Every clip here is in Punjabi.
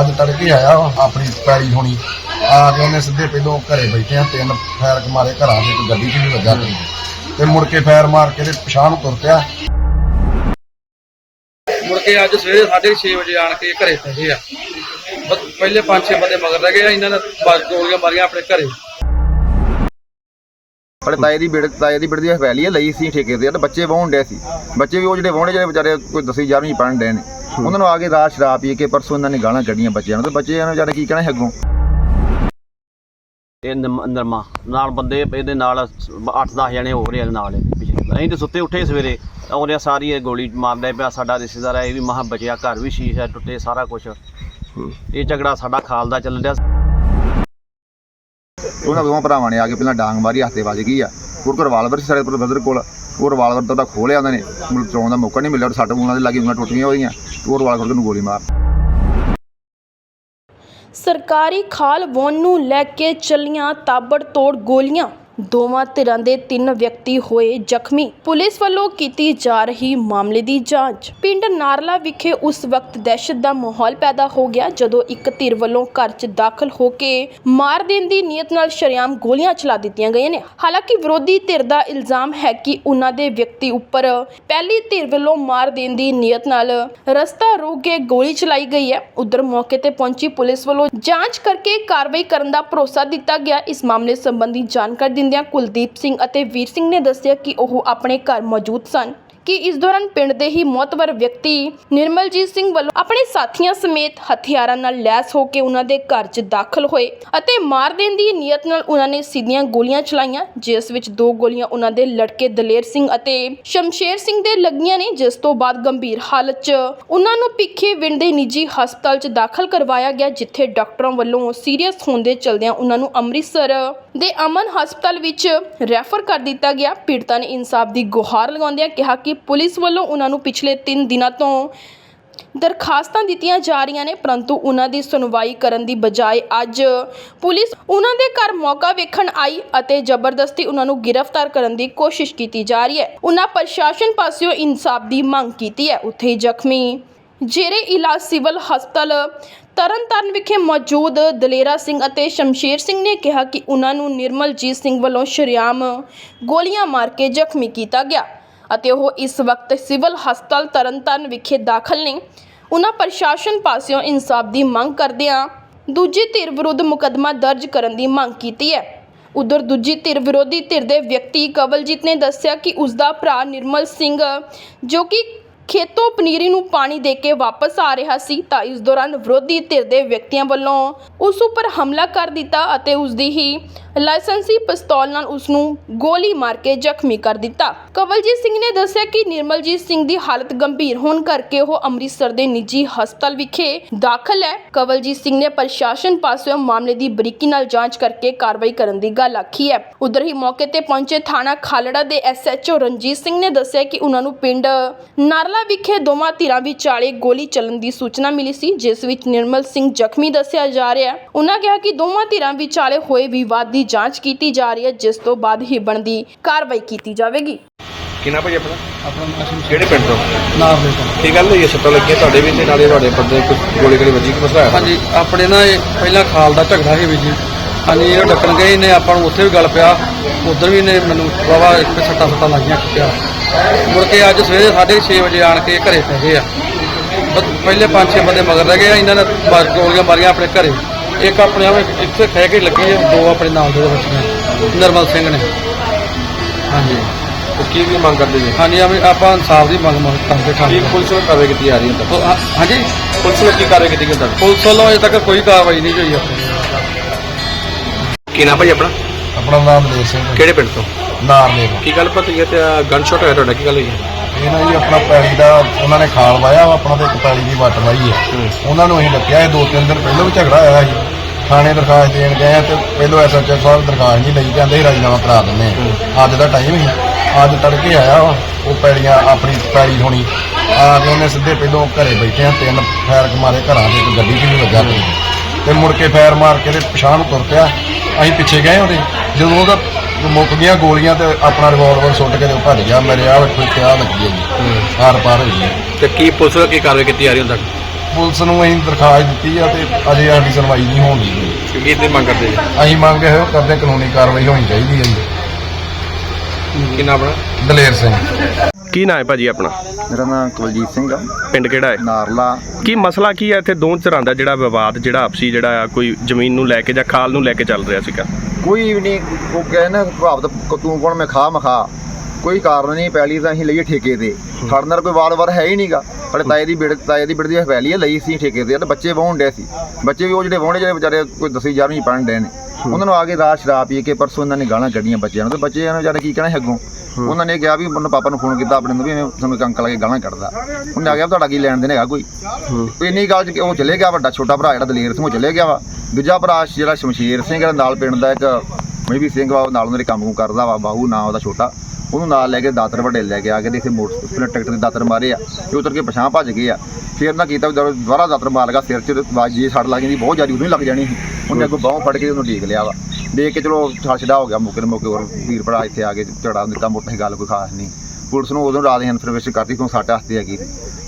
ਅੱਜ ਤੜਕੇ ਆਇਆ ਵਾ ਆਪਣੀ ਪੈਰੀ ਹੋਣੀ। ਆ ਕੇ ਉਹਨੇ ਸਿੱਧੇ ਪਹਿਲੋਂ ਘਰੇ ਬੈਠੇ ਆ ਤਿੰਨ ਫਾਇਰ ਮਾਰੇ ਘਰਾਂ ਦੇ ਇੱਕ ਗੱਡੀ 'ਚ ਵੀ ਵੱਜਾ ਤੇ ਤੇ ਮੁੜ ਕੇ ਫਾਇਰ ਮਾਰ ਕੇ ਤੇ ਪਛਾਣ ਨੂੰ ਤੁਰ ਪਿਆ। ਮੁੜ ਕੇ ਅੱਜ ਸਵੇਰੇ 6:30 ਵਜੇ ਆਣ ਕੇ ਘਰੇ ਪਹੁੰਚੇ ਆ। ਬਸ ਪਹਿਲੇ 5-6 ਬੰਦੇ ਮਗਰ ਰਹਿ ਗਏ ਆ ਇਹਨਾਂ ਨੇ ਬਸ ਗੋਲੀਆਂ ਮਾਰੀਆਂ ਆਪਣੇ ਘਰੇ। ਸਾਡੇ ਤਾਏ ਦੀ ਬਿੜ ਤਾਏ ਦੀ ਬਿੜ ਦੀ ਹਵੇਲੀ ਹੈ ਲਈ ਸੀ ਠੇਕੇ ਤੇ ਤੇ ਬੱਚੇ ਵਾਹੁਣ ਡੇ ਸੀ। ਬੱਚੇ ਵੀ ਉਹ ਜਿਹੜੇ ਵਾਹੁਣੇ ਜਿਹੜੇ ਵਿਚਾਰੇ ਕੋਈ 10 11ਵੀਂ ਪੜ੍ਹਨ ਡੇ ਨੇ। ਉਹਨਾਂ ਨੂੰ ਆ ਕੇ ਰਾਤ ਸ਼ਰਾਬ ਪੀ ਕੇ ਪਰਸੋਂ ਇਹਨਾਂ ਨੇ ਗਾਲਾਂ ਕੱਢੀਆਂ ਬੱਚਿਆਂ ਨੂੰ ਤੇ ਬੱਚੇ ਇਹਨਾਂ ਵਿਚਾਰੇ ਕੀ ਕਹਿਣਾ ਅੱਗੋਂ? ਇਹ ਨਿਰਮ- ਨਿਰਮਾ। ਨਾਲ ਬੰਦੇ ਇਹਦੇ ਨਾਲ 8-10 ਜਣੇ ਹੋ ਰਹੇ ਆ ਨਾਲ ਅਸੀਂ ਤੇ ਸੁੱਤੇ ਉੱਠੇ ਸਵੇਰੇ ਉਹਨੇ ਸਾਰੀ ਇਹ ਗੋਲੀ ਮਾਰਦਾ ਪਿਆ ਸਾਡਾ ਰਿਸ਼ਤੇਦਾਰ ਹੈ ਇਹ ਵੀ ਮਹਾ ਬਚਿਆ ਘਰ ਵੀ ਸ਼ੀਸ਼ਾ ਟੁੱਟੇ ਸਾਰਾ ਕੁਝ ਇਹ ਝਗੜਾ ਸਾਡਾ ਖਾਲ ਦਾ ਚੱਲ ਰਿਹਾ ਉਹਨਾਂ ਦੋਵਾਂ ਭਰਾਵਾਂ ਨੇ ਆ ਕੇ ਪਹਿਲਾਂ ਡਾਂਗ ਮਾਰੀ ਹੱਥੇ ਵੱਜ ਗਈ ਆ। ਉਹ ਕੋਲ ਰਿਵਾਲਵਰ ਸੀ ਸਾਡੇ ਬ੍ਰਦਰ ਕੋਲ। ਉਹ ਰਿਵਾਲਵਰ ਤਾਂ ਉਹਦਾ ਖੋਲਿਆ ਉਹਨਾਂ ਨੇ। ਮੁੜ ਚਲਾਉਣ ਦਾ ਮੌਕਾ ਨਹੀਂ ਮਿਲਿਆ ਔਰ ਸੱਟ ਮੂਲਾਂ ਦੇ ਲੱਗੀ ਉਂਗਲਾਂ ਟੁੱਟੀਆਂ ਹੋਈਆਂ। ਉਹ ਰਿਵਾਲਵਰ ਨੂੰ ਗੋਲੀ ਮਾਰ। ਸਰਕਾਰੀ ਖਾਲ ਵੋਨ ਨੂੰ ਲੈ ਕੇ ਚੱਲੀਆਂ ਤਾਬੜਤੋੜ ਗੋਲੀਆਂ। ਦੋਵਾਂ ਧਿਰਾਂ ਦੇ ਤਿੰਨ ਵਿਅਕਤੀ ਹੋਏ ਜ਼ਖਮੀ ਪੁਲਿਸ ਵੱਲੋਂ ਕੀਤੀ ਜਾ ਰਹੀ ਮਾਮਲੇ ਦੀ ਜਾਂਚ। ਪਿੰਡ ਨਾਰਲਾ ਵਿਖੇ ਉਸ ਵਕਤ ਦਹਿਸ਼ਤ ਦਾ ਮਾਹੌਲ ਪੈਦਾ ਹੋ ਗਿਆ ਜਦੋਂ ਇੱਕ ਧਿਰ ਵੱਲੋਂ ਘਰ 'ਚ ਦਾਖਲ ਹੋ ਕੇ ਮਾਰ ਦੇਣ ਦੀ ਨੀਅਤ ਨਾਲ ਸ਼ਰੇਆਮ ਗੋਲੀਆਂ ਚਲਾ ਦਿੱਤੀਆਂ ਗਈਆਂ ਨੇ। ਹਾਲਾਂਕਿ ਵਿਰੋਧੀ ਧਿਰ ਦਾ ਇਲਜ਼ਾਮ ਹੈ ਕਿ ਉਨ੍ਹਾਂ ਦੇ ਵਿਅਕਤੀ ਉੱਪਰ ਪਹਿਲੀ ਧਿਰ ਵੱਲੋਂ ਮਾਰ ਦੇਣ ਦੀ ਨੀਅਤ ਨਾਲ ਰਸਤਾ ਰੋਕ ਕੇ ਗੋਲੀ ਚਲਾਈ ਗਈ ਹੈ। ਉਧਰ ਮੌਕੇ ਤੇ ਪਹੁੰਚੀ ਪੁਲਿਸ ਵੱਲੋਂ ਜਾਂਚ ਕਰਕੇ ਕਾਰਵਾਈ ਕਰਨ ਦਾ ਭਰੋਸਾ ਦਿੱਤਾ ਗਿਆ। ਇਸ ਮਾਮਲੇ ਸੰਬੰਧੀ ਜਾਣਕਾਰੀ ਦਿੰਦਿਆਂ ਕੁਲਦੀਪ ਸਿੰਘ ਅਤੇ ਵੀਰ ਸਿੰਘ ਨੇ ਦੱਸਿਆ ਕਿ ਉਹ ਆਪਣੇ ਘਰ ਮੌਜੂਦ ਸਨ। ਕਿ ਇਸ ਦੌਰਾਨ ਪਿੰਡ ਦੇ ਹੀ ਮੌਤਵਰ ਵਿਅਕਤੀ ਨਿਰਮਲਜੀਤ ਸਿੰਘ ਵੱਲੋਂ ਆਪਣੇ ਸਾਥੀਆਂ ਸਮੇਤ ਹਥਿਆਰਾਂ ਨਾਲ ਲੈਸ ਹੋ ਕੇ ਉਹਨਾਂ ਦੇ ਘਰ 'ਚ ਦਾਖਲ ਹੋਏ ਅਤੇ ਮਾਰ ਦੇਣ ਦੀ ਨੀਅਤ ਨਾਲ ਉਹਨਾਂ ਨੇ ਸਿੱਧੀਆਂ ਗੋਲੀਆਂ ਚਲਾਈਆਂ, ਜਿਸ ਵਿੱਚ ਦੋ ਗੋਲੀਆਂ ਉਹਨਾਂ ਦੇ ਲੜਕੇ ਦਲੇਰ ਸਿੰਘ ਅਤੇ ਸ਼ਮਸ਼ੇਰ ਸਿੰਘ ਦੇ ਲੱਗੀਆਂ ਨੇ, ਜਿਸ ਤੋਂ ਬਾਅਦ ਗੰਭੀਰ ਹਾਲਤ 'ਚ ਉਹਨਾਂ ਨੂੰ ਪਿੱਖੇ ਵਿੰਡ ਦੇ ਨਿੱਜੀ ਹਸਪਤਾਲ 'ਚ ਦਾਖਲ ਕਰਵਾਇਆ ਗਿਆ, ਜਿੱਥੇ ਡਾਕਟਰਾਂ ਵੱਲੋਂ ਸੀਰੀਅਸ ਹੋਣ ਦੇ ਚਲਦਿਆਂ ਉਹਨਾਂ ਨੂੰ ਅੰਮ੍ਰਿਤਸਰ ਦੇ ਅਮਨ ਹਸਪਤਾਲ ਵਿੱਚ ਰੈਫਰ ਕਰ ਦਿੱਤਾ ਗਿਆ। ਪੀੜਤਾਂ ਨੇ ਇਨਸਾਫ ਦੀ ਗੁਹਾਰ ਲਗਾਉਂਦਿਆਂ ਕਿਹਾ ਕਿ ਪੁਲਿਸ ਵੱਲੋਂ ਉਹਨਾਂ ਨੂੰ ਪਿਛਲੇ 3 ਦਿਨਾਂ ਤੋਂ ਦਰਖਾਸਤਾਂ ਦਿੱਤੀਆਂ ਜਾ ਰਹੀਆਂ ਨੇ, ਪਰੰਤੂ ਉਹਨਾਂ ਦੀ ਸੁਣਵਾਈ ਕਰਨ ਦੀ ਬਜਾਏ ਅੱਜ ਪੁਲਿਸ ਉਹਨਾਂ ਦੇ ਘਰ ਮੌਕਾ ਵੇਖਣ ਆਈ ਅਤੇ ਜ਼ਬਰਦਸਤੀ ਉਹਨਾਂ ਨੂੰ ਗ੍ਰਿਫਤਾਰ ਕਰਨ ਦੀ ਕੋਸ਼ਿਸ਼ ਕੀਤੀ ਜਾ ਰਹੀ ਹੈ। ਉਹਨਾਂ ਪ੍ਰਸ਼ਾਸਨ ਪਾਸਿਓਂ ਇਨਸਾਫ ਦੀ ਮੰਗ ਕੀਤੀ ਹੈ। ਉੱਥੇ ਹੀ ਜ਼ਖਮੀ ਜੇਰੇ ਇਲਾਜ ਸਿਵਲ ਹਸਪਤਾਲ ਤਰਨਤਾਰਨ ਵਿਖੇ ਮੌਜੂਦ ਦਲੇਰਾ ਸਿੰਘ ਅਤੇ ਸ਼ਮਸ਼ੇਰ ਸਿੰਘ ਨੇ ਕਿਹਾ ਕਿ ਉਹਨਾਂ ਨੂੰ ਨਿਰਮਲਜੀਤ ਸਿੰਘ ਵੱਲੋਂ ਸ਼ਰੇਆਮ ਗੋਲੀਆਂ ਮਾਰ ਕੇ ਜ਼ਖਮੀ ਕੀਤਾ ਗਿਆ। ਅਤੇ ਉਹ ਇਸ ਵਕਤ ਸਿਵਲ ਹਸਪਤਾਲ ਤਰਨਤਾਰਨ ਵਿਖੇ ਦਾਖਲ ਨੇ। ਉਹਨਾਂ ਪ੍ਰਸ਼ਾਸਨ ਪਾਸਿਓਂ ਇਨਸਾਫ ਦੀ ਮੰਗ ਕਰਦਿਆਂ ਦੂਜੀ ਧਿਰ ਵਿਰੁੱਧ ਮੁਕੱਦਮਾ ਦਰਜ ਕਰਨ ਦੀ ਮੰਗ ਕੀਤੀ ਹੈ। ਉਧਰ ਦੂਜੀ ਧਿਰ ਵਿਰੋਧੀ ਧਿਰ ਦੇ ਵਿਅਕਤੀ ਕਵਲਜੀਤ ਨੇ ਦੱਸਿਆ ਕਿ ਉਸ ਦਾ ਭਰਾ ਨਿਰਮਲ ਸਿੰਘ, ਜੋ ਕਿ ਖੇਤੋਂ ਪਨੀਰੀ ਨੂੰ ਪਾਣੀ ਦੇ ਕੇ ਵਾਪਸ ਆ ਰਿਹਾ ਸੀ, ਤਾਂ ਇਸ ਦੌਰਾਨ ਵਿਰੋਧੀ ਧਿਰ ਦੇ ਵਿਅਕਤੀਆਂ ਵੱਲੋਂ ਉਸ ਉੱਪਰ ਹਮਲਾ ਕਰ ਦਿੱਤਾ ਅਤੇ ਉਸ ਦੀ ਹੀ ਲਾਇਸੈਂਸੀ ਪਿਸਤੌਲ ਨਾਲ ਉਸ ਨੂੰ ਗੋਲੀ ਮਾਰ ਕੇ ਜ਼ਖਮੀ ਕਰ ਦਿੱਤਾ। ਕਵਲਜੀਤ ਸਿੰਘ ਨੇ ਦੱਸਿਆ ਕਿ ਨਿਰਮਲਜੀਤ ਸਿੰਘ ਦੀ ਹਾਲਤ ਗੰਭੀਰ ਹੋਣ ਕਰਕੇ ਉਹ ਅੰਮ੍ਰਿਤਸਰ ਦੇ ਨਿੱਜੀ ਹਸਪਤਾਲ ਵਿਖੇ ਦਾਖਲ ਹੈ। ਕਵਲਜੀਤ ਸਿੰਘ ਨੇ ਪ੍ਰਸ਼ਾਸਨ ਪਾਸਿਓਂ ਮਾਮਲੇ ਦੀ ਬਰੀਕੀ ਨਾਲ ਜਾਂਚ ਕਰਕੇ ਕਾਰਵਾਈ ਕਰਨ ਦੀ ਗੱਲ ਆਖੀ ਹੈ। ਉਧਰ ਹੀ ਮੌਕੇ ਤੇ ਪਹੁੰਚੇ ਥਾਣਾ ਖਾਲੜਾ ਦੇ ਐਸਐਚਓ ਰਣਜੀਤ ਸਿੰਘ ਨੇ ਦੱਸਿਆ ਕਿ ਉਹਨਾਂ ਨੂੰ ਪਿੰਡ ਨਾਰਲਾ ਵਿਖੇ ਦੋਵਾਂ ਧਿਰਾਂ ਵਿਚਾਲੇ ਗੋਲੀ ਚੱਲਣ ਦੀ ਸੂਚਨਾ ਮਿਲੀ ਸੀ, ਜਿਸ ਵਿੱਚ ਨਿਰਮਲ ਸਿੰਘ ਜ਼ਖਮੀ ਦੱਸਿਆ ਜਾ ਰਿਹਾ ਹੈ। ਉਹਨਾਂ ਕਿਹਾ ਕਿ ਦੋਵਾਂ ਧਿਰਾਂ ਵਿਚਾਲੇ ਹੋਏ ਵਿਵਾਦ ਦੀ ਜਾਂਚ ਕੀਤੀ ਜਾ ਰਹੀ ਹੈ ਜਿਸ ਤੋਂ ਬਾਅਦ ਹੀ ਬਣਦੀ ਕਾਰਵਾਈ ਕੀਤੀ ਜਾਵੇਗੀ। ਕਿੰਨਾ ਭਾਈ ਆਪਣਾ? ਆਪਣਾ ਨਾਮ ਕਿਹੜੇ ਪਿੰਡ ਤੋਂ? ਨਾਮ ਦੇ ਤੋਂ ਕੀ ਗੱਲ ਹੋਈ ਹੈ? ਸੱਟਾਂ ਲੱਗੀਆਂ ਤੁਹਾਡੇ ਵੀ ਤੇ ਨਾਲੇ ਤੁਹਾਡੇ ਬੰਦੇ ਕੋਈ ਗੋਲੀ ਗੋਲੀ ਵੱਜੀ ਕਿ ਮਸਲਾ ਹੈ ਹਾਂਜੀ ਆਪਣੇ ਨਾ ਇਹ ਪਹਿਲਾਂ ਖਾਲ ਦਾ ਝਗੜਾ ਸੀ ਵੀ ਜੀ। ਹਾਂਜੀ ਇਹ ਡੱਕਣ ਗਏ ਨੇ ਆਪਾਂ ਨੂੰ ਉੱਥੇ ਵੀ ਗੱਲ ਪਿਆ। ਉਧਰ ਵੀ ਨੇ ਮੈਨੂੰ ਵਾਵਾ ਇੱਕ ਸੱਟਾਂ ਸੱਟਾਂ ਲੱਗੀਆਂ ਪਿਆ। ਮੁੜ ਕੇ ਅੱਜ ਸਵੇਰੇ 6:30 ਵਜੇ ਆਣ ਕੇ ਘਰੇ ਪਹੁੰਚੇ ਆ। ਬਸ ਪਹਿਲੇ 5-6 ਬੰਦੇ ਮਗਰ ਰਹਿ ਗਏ ਆ ਇਹਨਾਂ ਨੇ ਬਸ ਗੋਲੀਆਂ ਮਾਰੀਆਂ ਆਪਣੇ ਘਰੇ। ਇੱਕ ਆਪਣੇ ਆਵੇ ਇੱਥੇ ਖਹਿ ਕੇ ਲੱਗੀ ਹੈ ਦੋ ਆਪਣੇ ਨਾਲ ਦੇ ਬੱਚੇ ਨਰਮਲ ਸਿੰਘ ਨੇ। ਹਾਂਜੀ। ਉਹ ਕੀ ਵੀ ਮੰਗ ਕਰਦੇ ਨੇ ਹਾਂਜੀ ਆਵੇਂ ਆਪਾਂ ਇਨਸਾਫ ਦੀ ਮੰਗ ਮੰਗ ਕਰਦੇ ਕੀ ਖਾਂਦੇ ਪੁਲਿਸ ਨੂੰ ਕਾਰਵਾਈ ਕੀਤੀ ਜਾ ਰਹੀ ਹੈ ਹਾਂ- ਹਾਂਜੀ? ਪੁਲਿਸ ਨੇ ਕੀ ਕਾਰਵਾਈ ਕੀਤੀ ਹੈ ਪੁਲਿਸ ਵੱਲੋਂ ਅਜੇ ਤੱਕ ਕੋਈ ਕਾਰਵਾਈ ਨਹੀਂ ਹੋਈ ਆਪਣੀ। ਕੀ ਨਾ ਭਾਈ ਆਪਣਾ? ਆਪਣਾ ਨਾਮ ਦੇਰ ਸਿੰਘ ਕਿਹੜੇ ਪਿੰਡ ਤੋਂ? ਨਾਰ ਨੇ ਕੀ ਗੱਲ ਪਤਾ ਹੈ? ਤੇ ਗਨ ਸ਼ਾਟ ਹੋਇਆ ਤੁਹਾਡਾ ਕੀ ਗੱਲ ਹੋਈ ਹੈ? ਇਹ ਨਾ ਜੀ ਆਪਣਾ ਪੈਲੀ ਦਾ ਉਹਨਾਂ ਨੇ ਖਾਲ ਵਾਇਆ ਆਪਣਾ ਤੇ ਇੱਕ ਪੈਲੀ ਦੀ ਵੱਟ ਵਾਈ ਹੈ। ਉਹਨਾਂ ਨੂੰ ਅਸੀਂ ਡੱਕਿਆ ਇਹ ਦੋ ਤਿੰਨ ਦਿਨ ਪਹਿਲਾਂ ਵੀ ਝਗੜਾ ਹੋਇਆ ਸੀ। ਥਾਣੇ ਦਰਖਾਸਤ ਦੇਣ ਗਏ ਤੇ ਪਹਿਲੋਂ ਐਸਐਚਓ ਸਾਹਿਬ ਦਰਖਾਸਤ ਨਹੀਂ ਲਈ ਸੀ ਰਾਜੀਨਾਮਾ ਕਰਾ ਦਿੰਦੇ ਆ। ਅੱਜ ਦਾ ਟਾਈਮ ਹੀ ਅੱਜ ਤੜਕੇ ਆਇਆ ਵਾ ਉਹ ਪੈਲੀਆਂ ਆਪਣੀ ਪੈਲੀ ਹੋਣੀ। ਆ ਕੇ ਉਹਨੇ ਸਿੱਧੇ ਪਹਿਲੋਂ ਘਰੇ ਬੈਠੇ ਆ ਤਿੰਨ ਫਾਇਰ ਮਾਰੇ ਘਰਾਂ ਦੇ ਇੱਕ ਗੱਡੀ 'ਚ ਵੀ ਵੱਜਾ ਤੇ ਮੁੜ ਕੇ ਫਾਇਰ ਮਾਰ ਕੇ ਤੇ ਪਛਾਣ ਤੁਰ ਪਿਆ। ਅਸੀਂ ਪਿੱਛੇ ਗਏ ਉਹਦੇ। ਜਦੋਂ ਉਹਦਾ ਮੁੱਕ ਗਈਆਂ ਗੋਲੀਆਂ ਤੇ ਆਪਣਾ ਰਿਵਾਲਵਰ ਸੁੱਟ ਕੇ ਤੇ ਉਹ ਭੱਜ ਗਿਆ। ਮੇਰੇ ਆਹ ਵੇਖੋ ਇੱਥੇ ਆਹ ਲੱਗੀ ਹੈ। ਜੀ ਆਰ ਪਾਰ ਹੋਈ ਹੈ। ਤੇ ਕੀ ਪੁਲਿਸ ਨੇ ਕੀ ਕਾਰਵਾਈ ਕੀਤੀ ਜਾ ਰਹੀ ਹੈ ਤੁਹਾਡੀ ਪੁਲਿਸ ਨੂੰ ਅਸੀਂ ਦਰਖਾਸਤ ਦਿੱਤੀ ਆ ਤੇ ਅਜੇ ਸਾਡੀ ਸੁਣਵਾਈ ਨਹੀਂ ਹੋਣ ਦੀ। ਕੀ ਤੇ ਮੰਗ ਕਰਦੇ ਜੀ? ਅਸੀਂ ਮੰਗ ਇਹੋ ਕਰਦੇ ਕਾਨੂੰਨੀ ਕਾਰਵਾਈ ਹੋਣੀ ਚਾਹੀਦੀ ਹੈ ਜੀ। ਕੀ ਨਾਮ ਆਪਣਾ? ਦਲੇਰ ਸਿੰਘ। ਕੀ ਨਾਂ ਹੈ ਭਾਜੀ ਆਪਣਾ? ਮੇਰਾ ਨਾਮ ਕੁਲਜੀਤ ਸਿੰਘ ਆ। ਪਿੰਡ ਕਿਹੜਾ ਹੈ? ਨਾਰਲਾ। ਕੀ ਮਸਲਾ ਕੀ ਹੈ ਇੱਥੇ? ਦੋ ਧਿਰਾਂ ਦਾ ਜਿਹੜਾ ਵਿਵਾਦ ਜਿਹੜਾ ਆਪਸੀ ਜਿਹੜਾ ਆ ਕੋਈ ਜ਼ਮੀਨ ਨੂੰ ਲੈ ਕੇ ਜਾਂ ਖਾਲ ਨੂੰ ਲੈ ਕੇ ਚੱਲ ਰਿਹਾ ਸੀਗਾ। ਕੋਈ ਵੀ ਨਹੀਂ ਉਹ ਕਹੇ ਨਾ ਪ੍ਰਭਾਵਿਤ ਤੂੰ ਕੋਣ ਮੈਂ ਖਾ ਮਖਾ ਕੋਈ ਕਾਰਨ ਨਹੀਂ ਪਹਿਲੀ ਤਾਂ ਅਸੀਂ ਲਈਏ ਠੇਕੇ ਤੇ। ਸਾਡੇ ਨਾਲ ਕੋਈ ਵਾਰ-ਵਾਰ ਹੈ ਹੀ ਨਹੀਂਗਾ ਸਾਡੇ ਤਾਏ ਦੀ ਬਿੜ ਤਾਏ ਦੀ ਬਿੜ ਦੀ ਹਵੇਲੀ ਹੈ ਲਈ ਸੀ ਠੇਕੇ ਤੇ। ਤੇ ਬੱਚੇ ਵਾਹੁਣ ਡੇ ਸੀ। ਬੱਚੇ ਵੀ ਉਹ ਜਿਹੜੇ ਵਾਹੁਣੇ ਜਿਹੜੇ ਵਿਚਾਰੇ ਕੋਈ 10 11ਵੀਂ ਪੜ੍ਹਨ ਡੇ ਨੇ। ਉਹਨਾਂ ਨੂੰ ਆ ਕੇ ਰਾਤ ਸ਼ਰਾਬ ਪੀ ਕੇ ਪਰਸੋਂ ਇਹਨਾਂ ਨੇ ਗਾਲਾਂ ਕੱਢੀਆਂ ਬੱਚਿਆਂ ਨੂੰ। ਤੇ ਬੱਚੇ ਇਹਨਾਂ ਵਿਚਾਰੇ ਕੀ ਕਹਿਣਾ ਅੱਗੋਂ? ਉਹਨਾਂ ਨੇ ਕਿਹਾ ਵੀ ਮੈਨੂੰ ਪਾਪਾ ਨੂੰ ਫੋਨ ਕੀਤਾ ਆਪਣੇ ਨੂੰ ਵੀ ਐਵੇਂ ਤੁਹਾਨੂੰ ਇੱਕ ਅੰਕਲ ਆ ਕੇ ਗਾਲਾਂ ਕੱਢਦਾ। ਉਹਨੇ ਆ ਗਿਆ ਤੁਹਾਡਾ ਕੀ ਲੈਣ ਦੇਣ ਹੈਗਾ ਕੋਈ? ਇੰਨੀ ਗੱਲ ਚ ਉਹ ਚਲੇ ਗਿਆ ਵੱਡਾ ਛੋਟਾ ਭਰਾ ਜਿਹੜਾ ਦਲੇਰ ਸਿੰਘ ਉਹ ਚਲੇ ਗਿਆ ਵਾ? ਦੂਜਾ ਭਰਾ ਜਿਹੜਾ ਸ਼ਮਸ਼ੀਰ ਸਿੰਘ ਜਿਹੜਾ ਨਾਲ ਪਿੰਡ ਦਾ ਇੱਕ ਮੇਬੀ ਸਿੰਘ ਵਾ ਨਾਲ ਉਹਨਾਂ ਦੇ ਕੰਮ ਕੁਮ ਕਰਦਾ ਵਾ ਬਾਹੂ ਨਾਂ ਉਹਦਾ ਛੋਟਾ। ਉਹਨੂੰ ਨਾਲ ਲੈ ਕੇ ਦਾਤਰ ਵੱਡੇ ਲੈ ਕੇ ਆ ਕੇ ਤੇ ਇੱਥੇ ਮੋਟਰਸਾਈਕਲ ਟਰੈਕਟਰ ਦੇ ਦਾਤਰ ਮਾਰੇ ਆ ਤੇ ਉਤਰ ਕੇ ਪਛਾਣ ਭੱਜ ਗਏ ਆ। ਫਿਰ ਨਾ ਕੀਤਾ ਵੀ ਦੁਬਾਰਾ ਦਾਤਰ ਮਾਰ ਲਗਾ ਸਿਰ 'ਚ ਬਾਜੀ ਸੱਟ ਲੱਗ ਜਾਂਦੀ ਬਹੁਤ ਜ਼ਿਆਦਾ ਉਦੋਂ ਹੀ ਲੱਗ ਜਾਣੀ ਸੀ। ਉਹਨੇ ਅੱਗੋਂ ਬਾਹੋਂ ਫੜ ਕੇ ਉਹਨੂੰ ਡੀਕ ਲਿਆ ਵਾ। ਦੇਖ ਕੇ ਚਲੋ ਛੜ ਛੜਾ ਹੋ ਗਿਆ ਮੌਕੇ ਮੌਕੇ ਹੋਰ ਵੀਰ ਭਰਾ ਇੱਥੇ ਆ ਕੇ ਝੜਾ ਦਿੱਤਾ ਮੋਟੀ ਗੱਲ ਕੋਈ ਖਾਸ ਨਹੀਂ। ਪੁਲਿਸ ਨੂੰ ਉਦੋਂ ਰਾਤ ਦੀ ਇਨਫੋਰਮੇਸ਼ਨ ਕਰਤੀ ਕਿਉਂ ਸਾਡੇ ਹੱਥ ਤੇ ਹੈਗੀ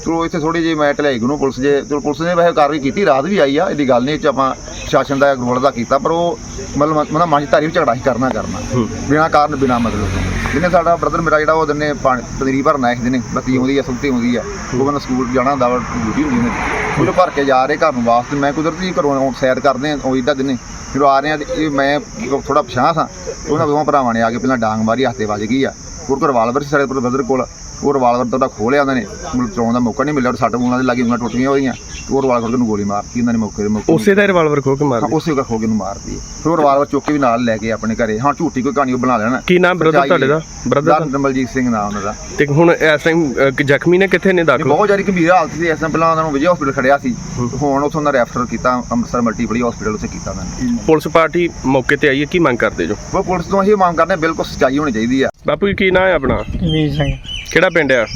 ਚਲੋ ਇੱਥੇ ਥੋੜੀ ਜਿਹੀ ਮੈਂ ਢਲਾਈ ਨੂੰ ਪੁਲਿਸ ਜੇ ਚਲੋ ਪੁਲਿਸ ਨੇ ਵੈਸੇ ਕਾਰਵਾਈ ਕੀਤੀ ਰਾਤ ਵੀ ਆਈ ਆ ਇਹਦੀ ਗੱਲ ਨਹੀਂ 'ਚ ਆਪਾਂ ਸ਼ਾਸਨ ਦਾ ਰੋਲ ਦਾ ਕੀਤਾ ਪਰ ਉਹ ਮਤਲਬ ਮਤਲਬ ਮਾਂ ਧਾਰੀ ਵੀ ਝਗੜਾ ਹੀ ਕਰਨਾ ਕਰਨਾ। ਬਿਨਾਂ ਕਾਰਨ ਬਿਨਾਂ ਮਤਲਬ ਜਿਹਨੇ ਸਾਡਾ ਬ੍ਰਦਰ ਮੇਰਾ ਜਿਹੜਾ ਉਹ ਦਿਨੇ ਪਾਣੀ ਪਨੀਰੀ ਭਰਨਾ ਇਸ ਦਿਨੇ, ਬੱਤੀ ਆਉਂਦੀ ਆ, ਸੁੱਤੀ ਆਉਂਦੀ ਆ। ਉਹ ਮੈਨੂੰ ਸਕੂਲ ਜਾਣਾ ਹੁੰਦਾ ਵਾ ਡਿਊਟੀ ਹੁੰਦੀ ਉਹਨੇ ਉਹਨੂੰ ਭਰ ਕੇ ਜਾ ਰਹੇ ਘਰ ਨੂੰ ਵਾਸਤੇ ਮੈਂ ਕੁਦਰਤੀ ਘਰੋਂ ਸੈਰ ਕਰਦੇ ਆ, ਉਹ ਇਦਾਂ ਦਿਨੇ। ਫਿਰ ਆ ਰਹੇ ਆ, ਤੇ ਇਹ ਮੈਂ ਥੋੜਾ ਪਛਾਣ ਸਾਂ ਉਹਨਾਂ ਦੋਵਾਂ ਭਰਾਵਾਂ ਨੇ ਆ ਕੇ ਪਹਿਲਾਂ ਡਾਂਗ ਮਾਰੀ, ਹੱਥੇ ਵੱਜ ਗਈ ਆ। ਉਹ ਕੋਲ ਰਿਵਾਲਵਰ ਸੀ ਸਾਡੇ ਬ੍ਰਦਰ ਕੋਲ। ਉਹ ਰਿਵਾਲਵਰ ਤਾਂ ਉਹਦਾ ਖੋਲਿਆ ਉਹਨਾਂ ਨੇ। ਮੈਨੂੰ ਚਲਾਉਣ ਦਾ ਮੌਕਾ ਨਹੀਂ ਮਿਲਿਆ ਔਰ ਸੱਟ ਮੂਲਾਂ ਦੇ ਲੱਗੀ ਉਂਗਲਾਂ ਟੁੱਟੀਆਂ ਹੋਈਆਂ। ਤੇ ਉਹ ਰਿਵਾਲਵਰ ਨੂੰ ਗੋਲੀ ਮਾਰਤੀ ਉਹਨਾਂ ਨੇ ਮੌਕੇ ਦੇ ਮੌਕੇ ਉਸੇ ਦਾ ਰਿਵਾਲਵਰ ਖੋ ਕੇ ਮਾਰ ਹਾਂ, ਦਿੱਤਾ। ਉਸੇ ਦਾ ਖੋ ਕੇ ਨੂੰ ਮਾਰਤੀ ਫਿਰ ਉਹ ਰਿਵਾਲਵਰ ਚੁੱਕ ਕੇ ਵੀ ਨਾਲ ਲੈ ਕੇ ਆਪਣੇ ਘਰੇ। ਹਾਂ ਝੂਠੀ ਕੋਈ ਕਹਾਣੀ ਉਹ ਬਣਾ ਲੈਣਾ। ਕੀ ਨਾਮ ਬ੍ਰਦਰ ਤੁਹਾਡੇ ਦਾ। ਬ੍ਰਦਰ ਦਾ? ਨਰਮਲਜੀਤ ਸਿੰਘ ਨਾਮ ਉਹਨਾਂ ਦਾ ਤੇ ਹੁਣ ਇਸ ਟਾਈਮ ਜ਼ਖਮੀ ਨੇ ਕਿੱਥੇ ਨੇ ਇਹ ਦਾਖਲ? ਬਹੁਤ ਜ਼ਿਆਦਾ ਗੰਭੀਰ ਹਾਲਤ ਸੀ। ਇਸ ਪਹਿਲਾਂ ਉਹਨਾਂ ਨੂੰ ਵਿਜੇ ਹਸਪੀਟਲ ਖੜਿਆ ਸੀ। ਹੁਣ ਉਥੋਂ ਦਾ ਰੈਫਰ ਕੀਤਾ ਅੰਮ੍ਰਿਤਸਰ ਮਲਟੀਪਲੀ ਹਸਪੀਟਲ ਉੱਥੇ ਕੀਤਾ ਉਹਨਾਂ ਨੇ। ਪੁਲਿਸ ਪਾਰਟੀ ਮੌਕੇ ਤੇ ਆਈ ਹੈ ਕੀ ਮੰਗ ਕਰਦੇ ਜੋ? ਉਹ ਪੁਲਿਸ ਤੋਂ ਇਹ ਮੰਗ ਕਰਦੇ ਹਾਂ, ਬਿਲਕੁਲ ਸੱਚਾਈ ਹੋਣੀ ਚਾਹੀਦੀ ਆ ਬਾਪੂ ਜੀ ਕੀ ਨਾਂ ਹੈ ਆਪਣਾ? ਵੀਰ ਸਿੰਘ। ਕਿਹੜਾ ਪਿੰਡ ਆ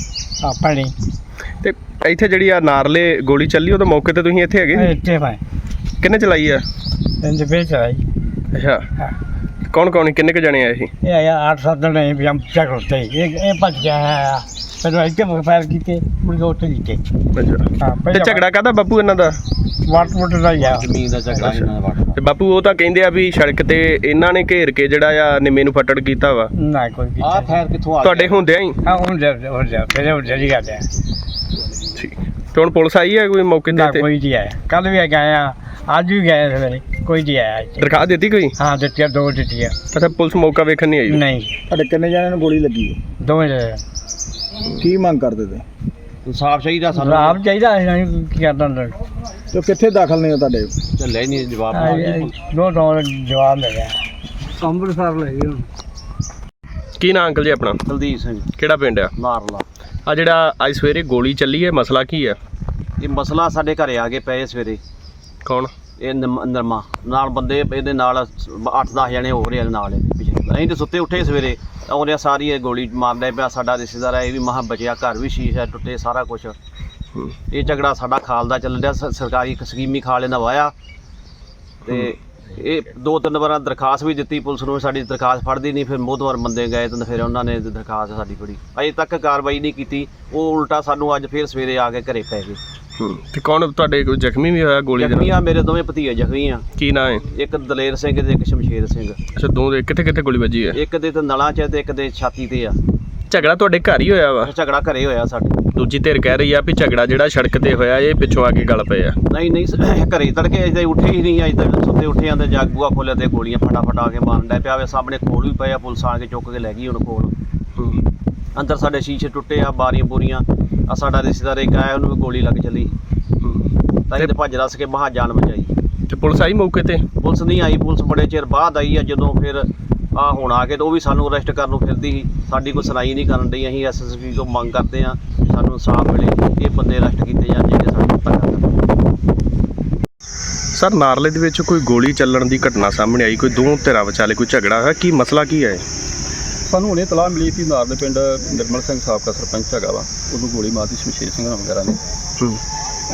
ਆਪਣੀ ਇੱਥੇ ਜਿਹੜੀ ਆ ਨਾਰਲੇ ਗੋਲੀ ਚੱਲੀ ਉਹ ਤਾਂ ਮੌਕੇ ਤੇ ਤੁਸੀਂ ਇੱਥੇ ਹੈਗੇ ਇੱਥੇ ਭਾਈ ਕਿੰਨੇ ਚਲਾਈ ਆ? ਇੰਜ ਵੇਚ ਆਈ ਅੱਛਾ। ਕੌਣ ਕੌਣ ਕਿੰਨੇ ਕ ਜਣੇ ਆਏ ਸੀ? ਇਹ ਆਇਆ 8-7 ਦਿਨ ਵੀ ਹਮ ਚੱਕ ਉੱਤੇ ਇਹ ਇਹ ਭੱਜ ਗਿਆ ਹੈ ਪਹਿਲਾਂ ਇੱਥੇ ਮਗਫਾਇਰ ਕੀਤੇ ਮੁੜ ਕੇ ਉੱਥੇ ਕੀਤੇ। ਅੱਛਾ। ਹਾਂ ਤੇ ਝਗੜਾ ਕਾਹਦਾ ਬਾਪੂ ਇਹਨਾਂ ਦਾ? ਵਾਟ ਵੁੱਟ ਦਾ ਹੀ ਆ। ਜ਼ਮੀਨ ਦਾ ਝਗੜਾ ਇਹਨਾਂ ਦਾ ਵਾਟ ਤੇ ਬਾਪੂ ਉਹ ਤਾਂ ਕਹਿੰਦੇ ਆ ਵੀ ਸੜਕ ਤੇ ਇਹਨਾਂ ਨੇ ਘੇਰ ਕੇ ਜਿਹੜਾ ਆ ਨਿੰਮੇ ਨੂੰ ਫੱਟੜ ਕੀਤਾ ਵਾ। ਨਾ ਕੋਈ ਕੀਤਾ ਫੈਰ ਕਿੱਥੋਂ ਆ ਤੁਹਾਡੇ ਹੁੰਦਿਆਂ ਹੀ। ਹਾਂ ਹੁਣ ਜਾ ਹੁਣ ਜਾ ਫਿਰ ਉਹ ਜਲੀ ਗਿਆ ਠੀਕ ਤੇ ਹੁਣ ਪੁਲਿਸ ਆਈ ਹੈ ਕੋਈ ਮੌਕੇ ਨਾ ਤੇ ਕੋਈ ਨਹੀਂ ਆਇਆ। ਕੱਲ ਵੀ ਗਏ ਆ ਅੱਜ ਵੀ ਗਏ ਸਵੇਰੇ ਕੋਈ ਨਹੀਂ ਆਇਆ ਇੱਥੇ। ਦਰਖਾਸਤ ਦਿੱਤੀ ਕੋਈ? ਹਾਂ ਦਿੱਤੀਆਂ ਦੋ ਦਿੱਤੀਆਂ। ਅੱਛਾ ਪੁਲਿਸ ਮੌਕਾ ਵੇਖਣ ਨਹੀਂ ਆਈ? ਨਹੀਂ। ਤੁਹਾਡੇ ਕਿੰਨੇ ਜਣਿਆਂ ਨੂੰ ਗੋਲੀ ਲੱਗੀ ਦੋਵੇਂ ਜਣੇ। ਕੀ ਮੰਗ ਕਰਦੇ ਤੇ ਇਨਸਾਫ ਚਾਹੀਦਾ ਸਾਨੂੰ। ਰਾਮ ਚਾਹੀਦਾ ਹੈ ਨਹੀਂ ਕੀ ਕਰਦਾ ਹੁੰਦਾ ਤੇ ਕਿੱਥੇ ਦਾਖਲ ਨੇ ਤੁਹਾਡੇ? ਚੱਲੇ ਨਹੀਂ ਜਵਾਬ ਦੋ ਦੋ ਜਵਾਬ ਮਿਲਿਆ ਅੰਮ੍ਰਿਤਸਰ ਲੈ ਗਏ ਹੁਣ। ਕੀ ਨਾਂ ਅੰਕਲ ਜੀ ਆਪਣਾ? ਕੁਲਦੀਪ ਸਿੰਘ। ਕਿਹੜਾ ਪਿੰਡ ਆ? ਨਾਰਲਾ ਆ ਜਿਹੜਾ ਅੱਜ ਸਵੇਰੇ ਗੋਲੀ ਚੱਲੀ ਹੈ ਮਸਲਾ ਕੀ ਹੈ? ਇਹ ਮਸਲਾ ਸਾਡੇ ਘਰੇ ਆ ਕੇ ਪਏ ਸਵੇਰੇ। ਕੌਣ? ਇਹ ਨਮ- ਨਰਮਾ। ਨਾਲ ਬੰਦੇ ਇਹਦੇ ਨਾਲ 8-10 ਜਣੇ ਹੋ ਰਹੇ ਨਾਲ ਇਹਦੇ ਪਿਛਲੇ ਅਸੀਂ ਤੇ ਸੁੱਤੇ ਉੱਠੇ ਸਵੇਰੇ। ਉਹਨੇ ਸਾਰੀ ਇਹ ਗੋਲੀ ਮਾਰਦਾ ਪਿਆ ਸਾਡਾ ਰਿਸ਼ਤੇਦਾਰ ਹੈ ਇਹ ਵੀ ਮਹਾ ਬਚਿਆ ਘਰ ਵੀ ਸ਼ੀਸ਼ਾ ਟੁੱਟੇ ਸਾਰਾ ਕੁਝ ਇਹ ਝਗੜਾ ਸਾਡਾ ਖਾਲ ਦਾ ਚੱਲ ਰਿਹਾ ਸ- ਸਰਕਾਰੀ ਇੱਕ ਸਕੀਮੀ ਖਾਲ ਇਹਨਾਂ ਵਾਇਆ। ਤੇ ਇਹ ਦੋ ਤਿੰਨ ਵਾਰਾਂ ਦਰਖਾਸਤ ਵੀ ਦਿੱਤੀ ਪੁਲਿਸ ਨੂੰ ਸਾਡੀ ਦਰਖਾਸਤ ਫੜਦੀ ਨਹੀਂ ਫਿਰ ਮੋਹਤਵਾਰ ਬੰਦੇ ਗਏ ਤੇ ਫਿਰ ਉਹਨਾਂ ਨੇ ਦਰਖਾਸਤ ਸਾਡੀ ਫੜੀ। ਅਜੇ ਤੱਕ ਕਾਰਵਾਈ ਨਹੀਂ ਕੀਤੀ। ਉਹ ਉਲਟਾ ਸਾਨੂੰ ਅੱਜ ਫਿਰ ਸਵੇਰੇ ਆ ਕੇ ਘਰੇ ਪੈ ਗਏ। ਹੂੰ। ਤੇ ਕੌਣ ਤੁਹਾਡੇ ਕੋਈ ਜ਼ਖਮੀ ਵੀ ਹੋਇਆ ਗੋਲੀ ਦੇ ਜ਼ਖਮੀ ਨਾਲ ਆ ਮੇਰੇ ਦੋਵੇਂ ਭਤੀਜੇ ਜ਼ਖਮੀ ਆ। ਕੀ ਨਾਂ ਹੈ? ਇੱਕ ਦਲੇਰ ਸਿੰਘ ਤੇ ਇੱਕ ਸ਼ਮਸ਼ੇਰ ਸਿੰਘ। ਅੱਛਾ ਦੋ ਦੇ ਕਿੱਥੇ ਕਿੱਥੇ ਗੋਲੀ ਵੱਜੀ ਹੈ? ਇੱਕ ਦੇ ਤੇ ਨਲਾਂ 'ਚ ਤੇ ਇੱਕ ਦੇ ਛਾਤੀ ਤੇ ਆ। ਝਗੜਾ ਤੁਹਾਡੇ ਘਰ ਹੀ ਹੋਇਆ ਵਾ? ਝਗੜਾ ਘਰੇ ਹੋਇਆ ਸਾਡੇ। ਦੂਜੀ ਧਿਰ ਕਹਿ ਰਹੀ ਆ ਵੀ ਝਗੜਾ ਜਿਹੜਾ ਸੜਕ ਤੇ ਹੋਇਆ ਇਹ ਪਿੱਛੋਂ ਆ ਕੇ ਗੱਲ ਪਏ ਆ। ਨਹੀਂ ਨਹੀਂ ਸ- ਘਰੇ ਤੜਕੇ ਅਜੇ ਉੱਠੇ ਹੀ ਨਹੀਂ ਅਜੇ ਤੱਕ ਸੁੱਤੇ ਉੱਠੇ ਜਾਂਦੇ ਜਾਗ ਬੂਆ ਖੋਲਿਆ ਤੇ ਗੋਲੀਆਂ ਫਟਾਫਟ ਆ ਕੇ ਮਾਰਨ ਡਿਆ ਪਿਆ ਵੇ। ਸਾਹਮਣੇ ਖੋਲ ਵੀ ਪਏ ਆ ਪੁਲਿਸ ਆ ਕੇ ਚੁੱਕ ਕੇ ਲੈ ਗਈ ਹੁਣ ਖੋਲ ਅੰਦਰ ਸਾਡੇ ਸ਼ੀਸ਼ੇ ਟੁੱਟੇ ਆ ਬਾਰੀਆਂ ਬੂਰੀਆਂ। ਆ ਸਾਡਾ ਰਿਸ਼ਤੇਦਾਰ ਇੱਕ ਆਇਆ ਉਹਨੂੰ ਵੀ ਗੋਲੀ ਲੱਗ ਚੱਲੀ। ਤਾਂ ਇਹ ਤੇ ਭੱਜ ਰਸ ਕੇ ਮਹਾ ਜਾਨ ਬਚਾਈ। ਤੇ ਪੁਲਿਸ ਆਈ ਮੌਕੇ ਤੇ? ਪੁਲਿਸ ਨਹੀਂ ਆਈ ਪੁਲਿਸ ਬੜੇ ਚਿਰ ਬਾਅਦ ਆਈ ਆ ਜਦੋਂ ਫਿਰ ਆ ਹੁਣ ਆ ਕੇ ਤੇ ਉਹ ਵੀ ਸਾਨੂੰ ਅਰੈਸਟ ਕਰਨ ਨੂੰ ਫਿਰਦੀ ਸੀ। ਸਾਡੀ ਕੋਈ ਸੁਣਾਈ ਨਹੀਂ ਕਰਨ ਡਈ ਅਸੀਂ ਐਸਐਸਪੀ ਤੋਂ ਮੰਗ ਕਰਦੇ ਆ ਸਾਨੂੰ ਇਨਸਾਫ ਮਿਲੇ ਇਹ ਬੰਦੇ ਅਰੈਸਟ ਕੀਤੇ ਜਾਣ ਜਿਹੜੇ ਸਾਨੂੰ ਧੱਕਾ ਕਰਦੇ ਸਰ ਨਾਰਲੇ ਦੇ ਵਿੱਚ ਕੋਈ ਗੋਲੀ ਚੱਲਣ ਦੀ ਘਟਨਾ ਸਾਹਮਣੇ ਆਈ ਕੋਈ ਦੋ ਧਿਰਾਂ ਵਿਚਾਲੇ ਕੋਈ ਝਗੜਾ ਹੋਇਆ? ਕੀ ਮਸਲਾ ਕੀ ਹੈ ਸਾਨੂੰ ਹੁਣੇ ਤਲਾਹ ਮਿਲੀ ਸੀ ਨਾਰ ਦੇ ਪਿੰਡ ਨਿਰਮਲ ਸਿੰਘ ਸਾਬਕਾ ਸਰਪੰਚ ਹੈਗਾ ਵਾ। ਉਹਨੂੰ ਗੋਲੀ ਮਾਰਤੀ ਸ਼ਮਸ਼ੇਰ ਸਿੰਘ ਵਗੈਰਾ ਨੇ। ਹੂੰ।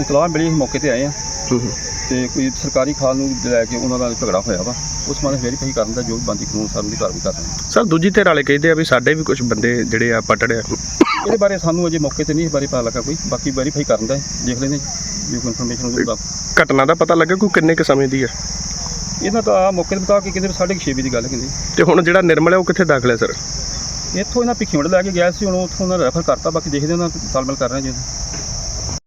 ਇਤਲਾਹ ਮਿਲੀ ਮੌਕੇ ਤੇ ਆਏ ਆ ਹੂੰ। ਤੇ ਕੋਈ ਸਰਕਾਰੀ ਖਾਲ ਨੂੰ ਲੈ ਕੇ ਉਹਨਾਂ ਦਾ ਝਗੜਾ ਹੋਇਆ ਵਾ ਉਸ ਮਾਨੇ ਵੈਰੀਫਾਈ ਕਰਨ ਦਾ ਜੋ ਬੰਦੀ ਕਾਨੂੰਨ ਸਾਨੂੰ ਦੀ ਕਾਰਵਾਈ ਕਰ ਰਹੇ ਹਾਂ ਸਰ ਦੂਜੀ ਧਿਰ ਵਾਲੇ ਕਹਿੰਦੇ ਆ ਵੀ ਸਾਡੇ ਵੀ ਕੁਝ ਬੰਦੇ ਜਿਹੜੇ ਆ ਪਟੜਿਆ ਇਹਦੇ ਬਾਰੇ ਸਾਨੂੰ ਅਜੇ ਮੌਕੇ ਤੇ ਨਹੀਂ ਇਸ ਬਾਰੇ ਪਤਾ ਲੱਗਾ ਕੋਈ ਬਾਕੀ ਵੈਰੀਫਾਈ ਕਰਨ ਦਾ ਹੈ, ਦੇਖ ਲੈਂਦੇ ਹਾਂ ਜੀ। ਜੋ ਇਨਫੋਰਮੇਸ਼ਨ ਉਹਦਾ ਘਟਨਾ ਦਾ ਪਤਾ ਲੱਗਾ ਕੋਈ ਕਿੰਨੇ ਕੁ ਸਮੇਂ ਦੀ ਹੈ ਇਹਨਾਂ ਤਾਂ ਮੌਕੇ ਤੇ ਬਤਾ ਕੇ ਕਿਤੇ ਸਾਢੇ ਕੁ ਛੇ ਵਜੇ ਦੀ ਗੱਲ ਕਹਿੰਦੇ। ਤੇ ਹੁਣ ਜਿਹੜਾ ਨਿਰਮਲ ਹੈ ਉਹ ਕਿੱਥੇ ਦਾਖਲ ਹੈ ਸਰ? ਇੱਥੋਂ ਇਹਨਾਂ ਭਿੱਖੀਵਿੰਡ ਲੈ ਕੇ ਗਿਆ ਸੀ ਹੁਣ ਉੱਥੋਂ ਉਹਨਾਂ ਰੈਫਰ ਕਰਤਾ ਬਾਕੀ ਦੇਖਦੇ ਉਹਨਾਂ ਤਾਲਮੇਲ ਕਰ ਰਹੇ ਜੀ